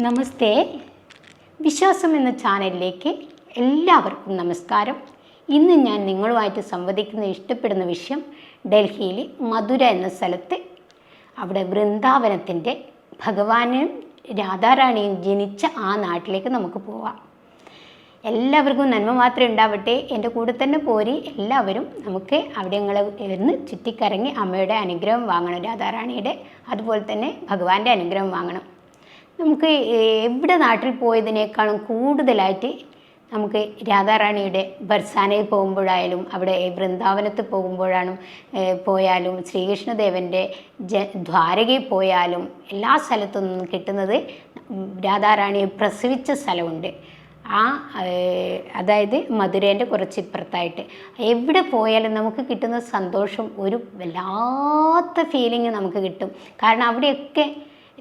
നമസ്തേ. വിശ്വാസം എന്ന ചാനലിലേക്ക് എല്ലാവർക്കും നമസ്കാരം. ഇന്ന് ഞാൻ നിങ്ങളുമായിട്ട് സംവദിക്കുന്ന ഇഷ്ടപ്പെടുന്ന വിഷയം ഡൽഹിയിലെ മധുര എന്ന സ്ഥലത്ത് അവിടെ വൃന്ദാവനത്തിന്റെ ഭഗവാനും രാധാറാണിയും ജനിച്ച ആ നാട്ടിലേക്ക് നമുക്ക് പോവാം. എല്ലാവർക്കും നന്മ മാത്രമേ ഉണ്ടാവട്ടെ. എന്റെ കൂടെ തന്നെ പോരി എല്ലാവരും നമുക്ക് അവിടങ്ങളെ ഇരുന്ന് ചുറ്റിക്കറങ്ങി അമ്മയുടെ അനുഗ്രഹം വാങ്ങണം രാധാറാണിയുടെ. അതുപോലെ തന്നെ ഭഗവാന്റെ അനുഗ്രഹം വാങ്ങണം. നമുക്ക് എവിടെ നാട്ടിൽ പോയതിനേക്കാളും കൂടുതലായിട്ട് നമുക്ക് രാധാറാണിയുടെ ബർസാനയിൽ പോകുമ്പോഴായാലും അവിടെ വൃന്ദാവനത്ത് പോകുമ്പോഴാണ് പോയാലും ശ്രീകൃഷ്ണദേവന്റെ ജ ദ്വാരകയിൽ പോയാലും എല്ലാ സ്ഥലത്തു നിന്നും കിട്ടുന്നത് രാധാറാണിയെ പ്രസവിച്ച സ്ഥലമുണ്ട്. ആ അതായത് മധുരേന്റെ കുറച്ച് ഇപ്പുറത്തായിട്ട് എവിടെ പോയാലും നമുക്ക് കിട്ടുന്ന സന്തോഷം ഒരു വല്ലാത്ത ഫീലിംഗ് നമുക്ക് കിട്ടും. കാരണം അവിടെയൊക്കെ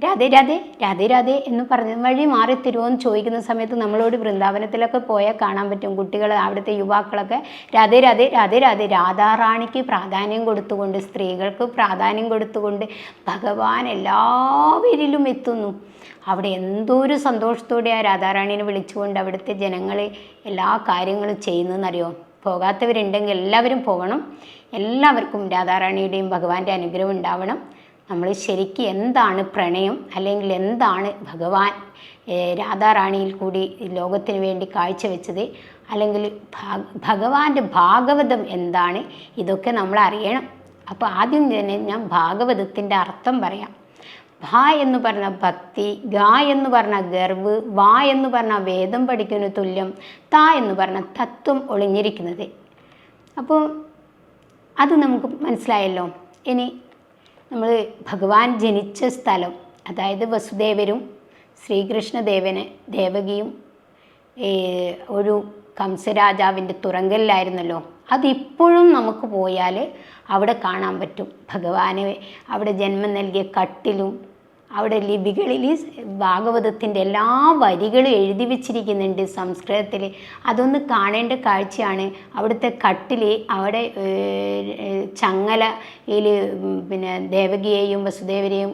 രാധേ രാധേ രാധേ രാധേ എന്ന് പറഞ്ഞ വഴി മാറി തരുമോ എന്ന് ചോദിക്കുന്ന സമയത്ത് നമ്മളോട് വൃന്ദാവനത്തിലൊക്കെ പോയാൽ കാണാൻ പറ്റും. കുട്ടികൾ അവിടുത്തെ യുവാക്കളൊക്കെ രാധേ രാധേ രാധേ രാധേ രാധാറാണിക്ക് പ്രാധാന്യം കൊടുത്തുകൊണ്ട് സ്ത്രീകൾക്ക് പ്രാധാന്യം കൊടുത്തുകൊണ്ട് ഭഗവാൻ എല്ലാവരിലും എത്തുന്നു. അവിടെ എന്തോ ഒരു സന്തോഷത്തോടെ ആ രാധാറാണിനെ വിളിച്ചുകൊണ്ട് അവിടുത്തെ ജനങ്ങൾ എല്ലാ കാര്യങ്ങളും ചെയ്യുന്നതെന്നറിയോ? പോകാത്തവരുണ്ടെങ്കിൽ എല്ലാവരും പോകണം. എല്ലാവർക്കും രാധാറാണിയുടെയും ഭഗവാന്റെ അനുഗ്രഹം ഉണ്ടാവണം. നമ്മൾ ശരിക്കും എന്താണ് പ്രണയം അല്ലെങ്കിൽ എന്താണ് ഭഗവാൻ രാധാറാണിയിൽ കൂടി ലോകത്തിന് വേണ്ടി കാഴ്ചവെച്ചത് അല്ലെങ്കിൽ ഭഗവാന്റെ ഭാഗവതം എന്താണ് ഇതൊക്കെ നമ്മൾ അറിയണം. അപ്പോൾ ആദ്യം തന്നെ ഞാൻ ഭാഗവതത്തിന്റെ അർത്ഥം പറയാം. ഭ എന്ന് പറഞ്ഞ ഭക്തി ഗ എന്ന് പറഞ്ഞ ഗർവ് വാ എന്ന് പറഞ്ഞ വേദം പഠിക്കുന്ന തുല്യം ത എന്ന് പറഞ്ഞ തത്വം ഒളിഞ്ഞിരിക്കുന്നത്. അപ്പോൾ അത് നമുക്ക് മനസ്സിലായല്ലോ. ഇനി നമ്മൾ ഭഗവാൻ ജനിച്ച സ്ഥലം അതായത് വസുദേവരും ശ്രീകൃഷ്ണദേവന് ദേവകിയും ഒരു കംസരാജാവിന്റെ തുറങ്കലിലായിരുന്നല്ലോ. അതിപ്പോഴും നമുക്ക് പോയാൽ അവിടെ കാണാൻ പറ്റും. ഭഗവാനെ അവിടെ ജന്മം നൽകിയ കട്ടിലും അവിടെ ലിപികളിൽ ഭാഗവതത്തിന്റെ എല്ലാ വരികളും എഴുതി വെച്ചിരിക്കുന്നുണ്ട് സംസ്കൃതത്തിൽ. അതൊന്ന് കാണേണ്ട കാഴ്ചയാണ്. അവിടുത്തെ കട്ടിൽ അവിടെ ചങ്ങലയിൽ പിന്നെ ദേവകിയെയും വസുദേവരെയും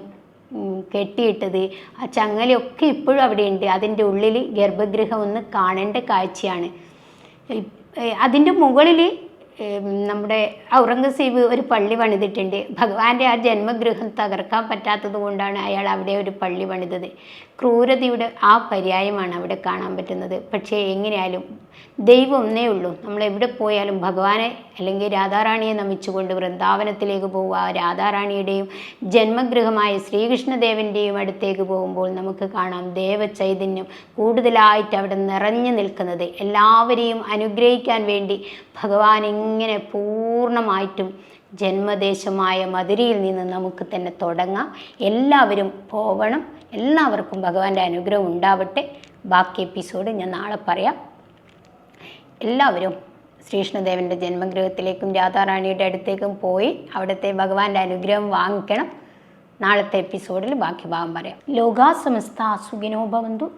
കെട്ടിയിട്ടത്. ആ ചങ്ങലയൊക്കെ ഇപ്പോഴും അവിടെയുണ്ട്. അതിന്റെ ഉള്ളിൽ ഗർഭഗൃഹം ഒന്ന് കാണേണ്ട കാഴ്ചയാണ്. അതിന്റെ മുകളിൽ നമ്മുടെ ഔറംഗസീബ് ഒരു പള്ളി പണിതിട്ടുണ്ട്. ഭഗവാന്റെ ആ ജന്മഗൃഹം തകർക്കാൻ പറ്റാത്തത് കൊണ്ടാണ് അയാൾ അവിടെ ഒരു പള്ളി പണിതത്. ക്രൂരതയുടെ ആ പര്യായമാണ് അവിടെ കാണാൻ പറ്റുന്നത്. പക്ഷേ എങ്ങനെയായാലും ദൈവം ഒന്നേ ഉള്ളൂ. നമ്മൾ എവിടെ പോയാലും ഭഗവാനെ അല്ലെങ്കിൽ രാധാറാണിയെ നമിച്ചുകൊണ്ട് വൃന്ദാവനത്തിലേക്ക് പോവുക രാധാറാണിയുടെയും ജന്മഗൃഹമായ ശ്രീകൃഷ്ണദേവന്റെയും അടുത്തേക്ക് പോകുമ്പോൾ നമുക്ക് കാണാം ദേവചൈതന്യം കൂടുതലായിട്ട് അവിടെ നിറഞ്ഞു നിൽക്കുന്നത്. എല്ലാവരെയും അനുഗ്രഹിക്കാൻ വേണ്ടി ഭഗവാൻ ഇങ്ങനെ പൂർണമായിട്ടും ജന്മദേശമായ മധുരയിൽ നിന്ന് നമുക്ക് തന്നെ തുടങ്ങാം. എല്ലാവരും പോവണം. എല്ലാവർക്കും ഭഗവാന്റെ അനുഗ്രഹം ഉണ്ടാവട്ടെ. ബാക്കി എപ്പിസോഡ് ഞാൻ നാളെ പറയാം. എല്ലാവരും ശ്രീകൃഷ്ണദേവന്റെ ജന്മഗൃഹത്തിലേക്കും രാധാറാണിയുടെ അടുത്തേക്കും പോയി അവിടുത്തെ ഭഗവാന്റെ അനുഗ്രഹം വാങ്ങിക്കണം. നാളത്തെ എപ്പിസോഡിൽ ബാക്കി ഭാഗം പറയാം. ലോകാസമസ്ത അസുഖിനോ സുഖിനോ ഭവന്തു.